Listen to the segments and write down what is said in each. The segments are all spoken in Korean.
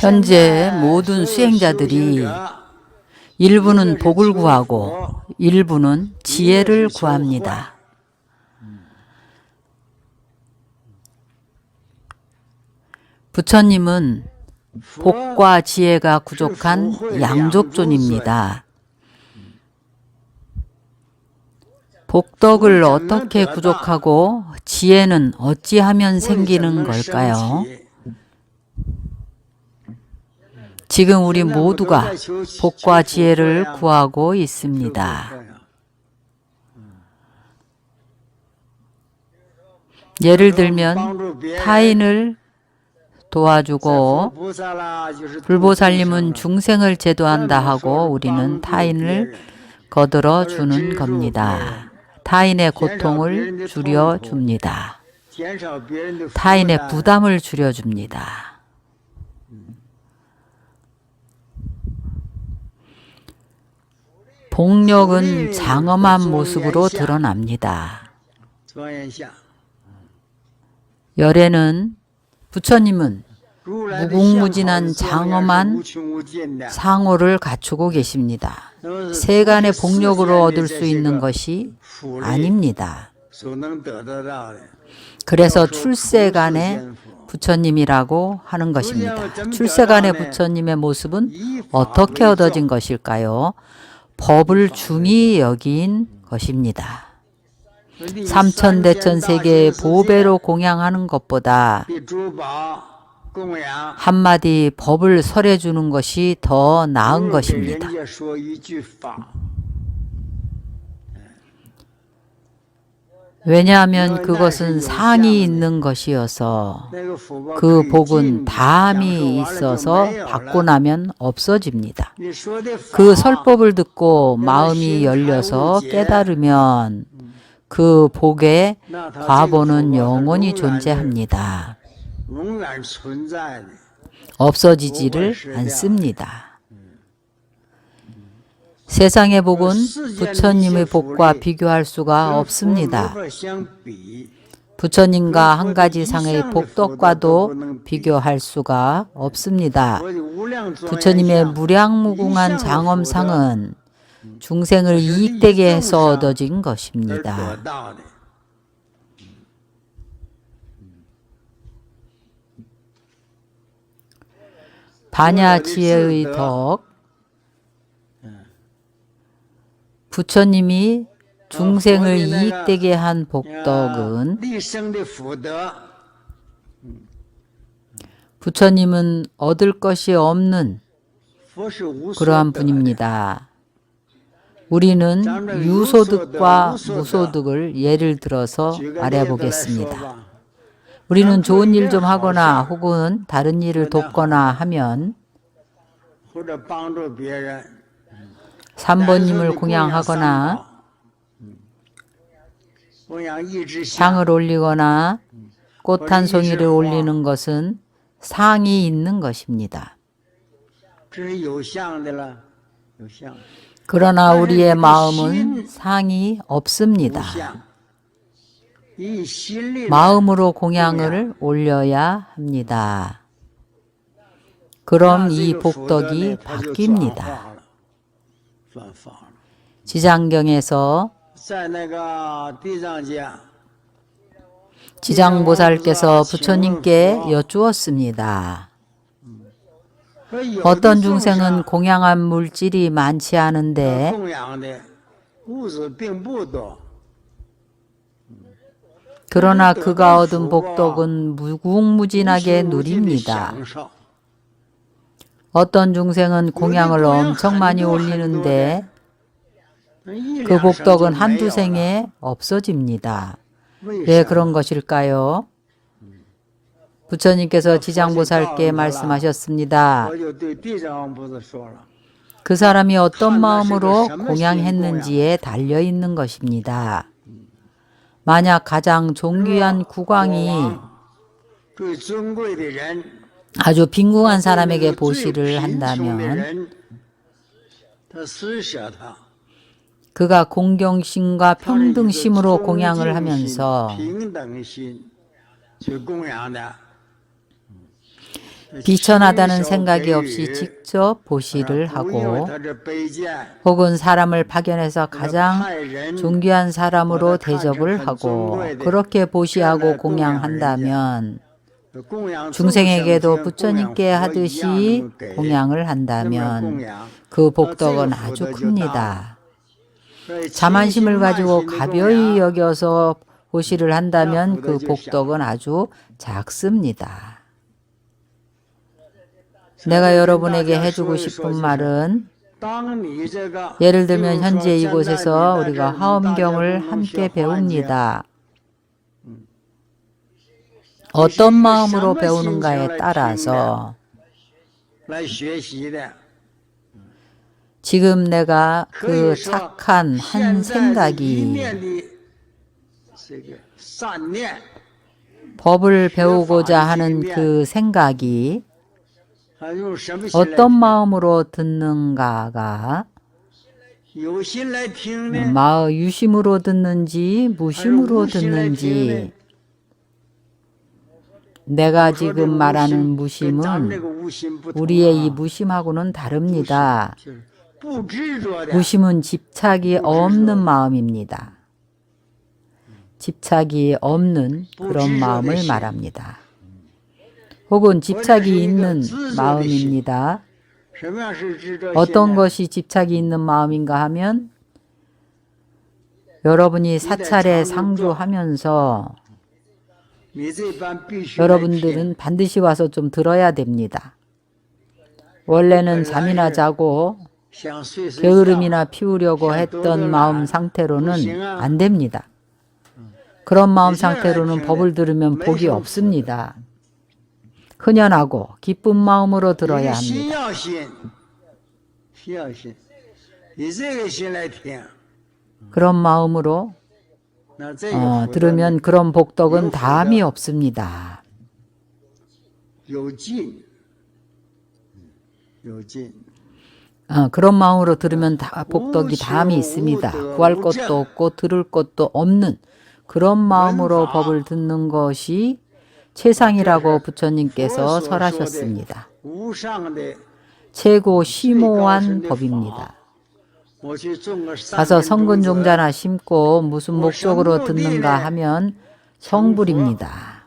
현재 모든 수행자들이 일부는 복을 구하고 일부는 지혜를 구합니다. 부처님은 복과 지혜가 부족한 양족존입니다. 복덕을 어떻게 부족하고 지혜는 어찌하면 생기는 걸까요? 지금 우리 모두가 복과 지혜를 구하고 있습니다. 예를 들면 타인을 도와주고 불보살님은 중생을 제도한다 하고 우리는 타인을 거들어 주는 겁니다. 타인의 고통을 줄여 줍니다. 타인의 부담을 줄여 줍니다. 복력은 장엄한 모습으로 드러납니다. 열애는 부처님은 무궁무진한 장엄한 상호를 갖추고 계십니다. 세간의 복력으로 얻을 수 있는 것이 아닙니다. 그래서 출세간의 부처님이라고 하는 것입니다. 출세간의 부처님의 모습은 어떻게 얻어진 것일까요? 법을 중히 여긴 것입니다. 삼천대천 세계의 보배로 공양하는 것보다 한마디 법을 설해 주는 것이 더 나은 것입니다. 왜냐하면 그것은 상이 있는 것이어서 그 복은 다함이 있어서 받고 나면 없어집니다. 그 설법을 듣고 마음이 열려서 깨달으면 그 복의 과보는 영원히 존재합니다. 없어지지를 않습니다. 세상의 복은 부처님의 복과 비교할 수가 없습니다. 부처님과 한 가지 상의 복덕과도 비교할 수가 없습니다. 부처님의 무량무궁한 장엄상은 중생을 이익되게 해서 얻어진 것입니다. 반야 지혜의 덕 부처님이 중생을 이익되게 한 복덕은 부처님은 얻을 것이 없는 그러한 분입니다. 우리는 유소득과 무소득을 예를 들어서 말해보겠습니다. 우리는 좋은 일 좀 하거나 혹은 다른 일을 돕거나 하면 3번님을 공양하거나 향을 올리거나 꽃 한 송이를 올리는 것은 상이 있는 것입니다. 그러나 우리의 마음은 상이 없습니다. 마음으로 공양을 올려야 합니다. 그럼 이 복덕이 바뀝니다. 지장경에서 지장보살께서 부처님께 여쭈었습니다. 어떤 중생은 공양한 물질이 많지 않은데 그러나 그가 얻은 복덕은 무궁무진하게 누립니다. 어떤 중생은 공양을 엄청 많이 올리는데 그 복덕은 한두 생에 없어집니다. 왜 그런 것일까요? 부처님께서 지장보살께 말씀하셨습니다. 그 사람이 어떤 마음으로 공양했는지에 달려 있는 것입니다. 만약 가장 존귀한 국왕이 아주 빈궁한 사람에게 보시를 한다면 그가 공경심과 평등심으로 공양을 하면서 비천하다는 생각이 없이 직접 보시를 하고 혹은 사람을 파견해서 가장 존귀한 사람으로 대접을 하고 그렇게 보시하고 공양한다면 중생에게도 부처님께 하듯이 공양을 한다면 그 복덕은 아주 큽니다. 자만심을 가지고 가벼이 여겨서 보시를 한다면 그 복덕은 아주 작습니다. 내가 여러분에게 해주고 싶은 말은 예를 들면 현재 이곳에서 우리가 화엄경을 함께 배웁니다. 어떤 마음으로 배우는가에 따라서. 지금 내가 그 착한 한 생각이 법을 배우고자 하는 그 생각이 어떤 마음으로 듣는가가 마의 유심으로 듣는지 무심으로 듣는지 내가 지금 말하는 무심은 우리의 이 무심하고는 다릅니다. 무심은 집착이 없는 마음입니다. 집착이 없는 그런 마음을 말합니다. 혹은 집착이 있는 마음입니다. 어떤 것이 집착이 있는 마음인가 하면 여러분이 사찰에 상주하면서 여러분들은 반드시 와서 좀 들어야 됩니다. 원래는 잠이나 자고 게으름이나 피우려고 했던 마음 상태로는 안 됩니다. 그런 마음 상태로는 법을 들으면 복이 없습니다. 흔연하고 기쁜 마음으로 들어야 합니다. 그런 마음으로 어, 들으면 그런 복덕은 다함이 없습니다. 어, 그런 마음으로 들으면 다 복덕이 다함이 있습니다. 구할 것도 없고 들을 것도 없는 그런 마음으로 법을 듣는 것이 최상이라고 부처님께서 설하셨습니다. 최고 심오한 법입니다. 가서 성근 종자나 심고 무슨 목적으로 듣는가 하면 성불입니다.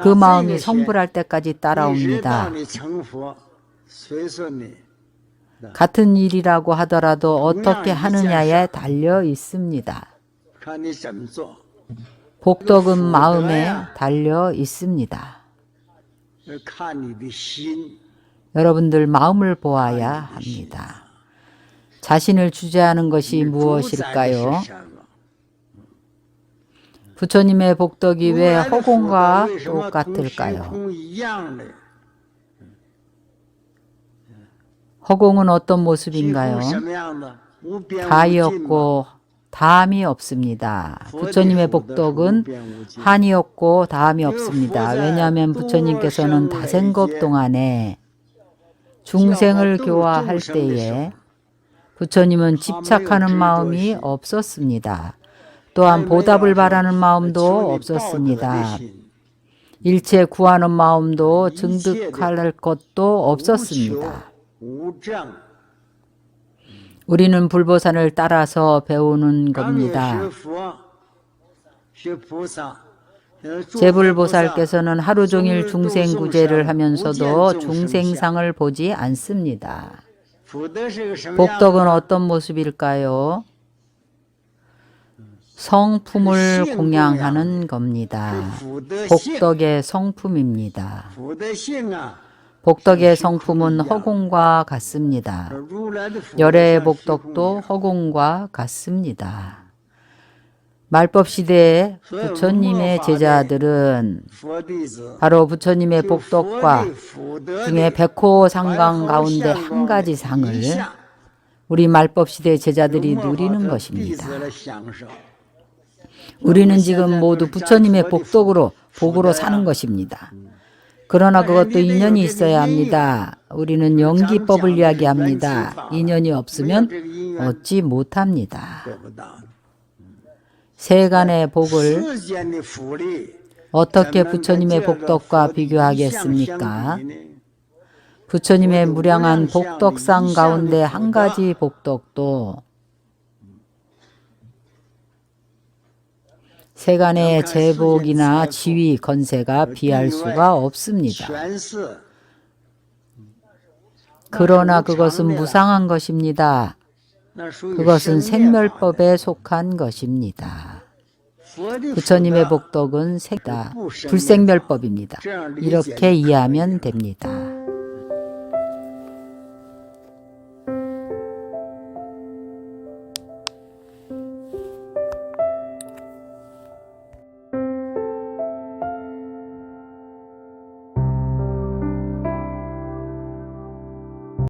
그 마음이 성불할 때까지 따라옵니다. 같은 일이라고 하더라도 어떻게 하느냐에 달려 있습니다. 복덕은 마음에 달려 있습니다. 여러분들 마음을 보아야 합니다. 자신을 주제하는 것이 무엇일까요? 부처님의 복덕이 왜 허공과 똑같을까요? 허공은 어떤 모습인가요? 가히 없고 다함이 없습니다. 부처님의 복덕은 한이 없고 다함이 없습니다. 왜냐하면 부처님께서는 다생겁 동안에 중생을 교화할 때에 부처님은 집착하는 마음이 없었습니다. 또한 보답을 바라는 마음도 없었습니다. 일체 구하는 마음도 증득할 것도 없었습니다. 우리는 불보산을 따라서 배우는 겁니다. 제불보살께서는 하루 종일 중생 구제를 하면서도 중생상을 보지 않습니다. 복덕은 어떤 모습일까요? 성품을 공양하는 겁니다. 복덕의 성품입니다. 복덕의 성품은 허공과 같습니다. 열애의 복덕도 허공과 같습니다. 말법 시대의 부처님의 제자들은 바로 부처님의 복덕과 중에 백호 상강 가운데 한 가지 상을 우리 말법 시대 제자들이 누리는 것입니다. 우리는 지금 모두 부처님의 복덕으로 복으로 사는 것입니다. 그러나 그것도 인연이 있어야 합니다. 우리는 연기법을 이야기합니다. 인연이 없으면 얻지 못합니다. 세간의 복을 어떻게 부처님의 복덕과 비교하겠습니까? 부처님의 무량한 복덕상 가운데 한 가지 복덕도 세간의 제복이나 지위, 건세가 비할 수가 없습니다. 그러나 그것은 무상한 것입니다. 그것은 생멸법에 속한 것입니다. 부처님의 복덕은 색다 불생멸법입니다. 이렇게 이해하면 됩니다.